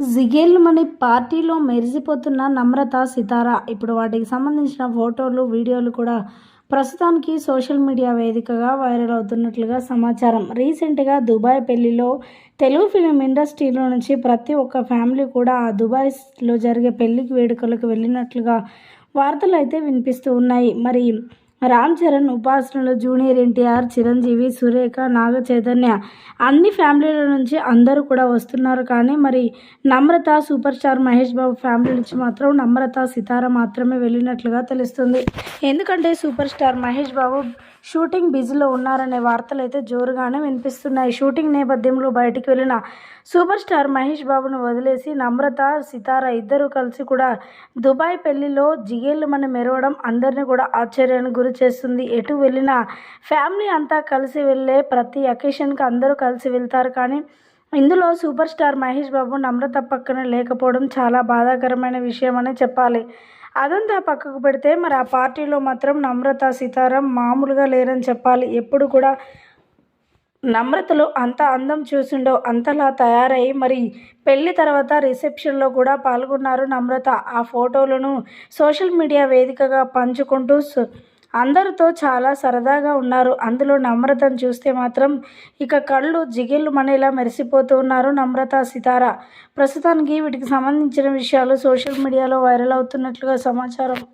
జిగేల్ పార్టీలో మెరిసిపోతున్న నమ్రత సితార. ఇప్పుడు వాటికి సంబంధించిన ఫోటోలు వీడియోలు కూడా ప్రస్తుతానికి సోషల్ మీడియా వేదికగా వైరల్ అవుతున్నట్లుగా సమాచారం. రీసెంట్గా దుబాయ్ పెళ్ళిలో తెలుగు ఫిలిం ఇండస్ట్రీలో నుంచి ప్రతి ఒక్క ఫ్యామిలీ కూడా ఆ దుబాయ్లో జరిగే పెళ్ళికి వేడుకలకు వెళ్ళినట్లుగా వార్తలు అయితే వినిపిస్తూ ఉన్నాయి. మరి రామ్ చరణ్ ఉపాసనలు జూనియర్ ఎన్టీఆర్ చిరంజీవి సురేఖ నాగ చైతన్య అన్ని ఫ్యామిలీల నుంచి అందరూ కూడా వస్తున్నారు. కానీ మరి Namrata super star Mahesh Babu family నుంచి మాత్రం నమ్రత సితార మాత్రమే వెళ్ళినట్లుగా తెలుస్తుంది. ఎందుకంటే super star Mahesh Babu shooting బిజీలో ఉన్నారనే వార్తలు అయితే జోరుగానే వినిపిస్తున్నాయి. షూటింగ్ నేపథ్యంలో బయటికి వెళ్ళిన సూపర్ స్టార్ మహేష్ బాబును వదిలేసి నమ్రత సితార ఇద్దరూ కలిసి కూడా దుబాయ్ పెళ్ళిలో జిగేళ్ళమని మెరవడం అందరినీ కూడా ఆశ్చర్యానికి గురి చేస్తుంది. ఎటు వెళ్ళినా ఫ్యామిలీ అంతా కలిసి వెళ్ళే ప్రతి అకేషన్కి అందరూ కలిసి వెళ్తారు. కానీ ఇందులో సూపర్ స్టార్ మహేష్ బాబు నమ్రత పక్కన లేకపోవడం చాలా బాధాకరమైన విషయం అని చెప్పాలి. అదంతా పక్కకు పెడితే మరి ఆ పార్టీలో మాత్రం నమ్రత సీతారాం మామూలుగా లేరని చెప్పాలి. ఎప్పుడు కూడా నమ్రతలో అంత అందం చూసిండో అంతలా తయారై మరి పెళ్ళి తర్వాత రిసెప్షన్లో కూడా పాల్గొన్నారు నమ్రత. ఆ ఫోటోలను సోషల్ మీడియా వేదికగా పంచుకుంటూ అందరితో చాలా సరదాగా ఉన్నారు. అందులో నమ్రతను చూస్తే మాత్రం ఇక కళ్ళు జిగిళ్ళు మనేలా మెరిసిపోతూ ఉన్నారు నమ్రత సితార. ప్రస్తుతానికి వీటికి సంబంధించిన విషయాలు సోషల్ మీడియాలో వైరల్ అవుతున్నట్లుగా సమాచారం.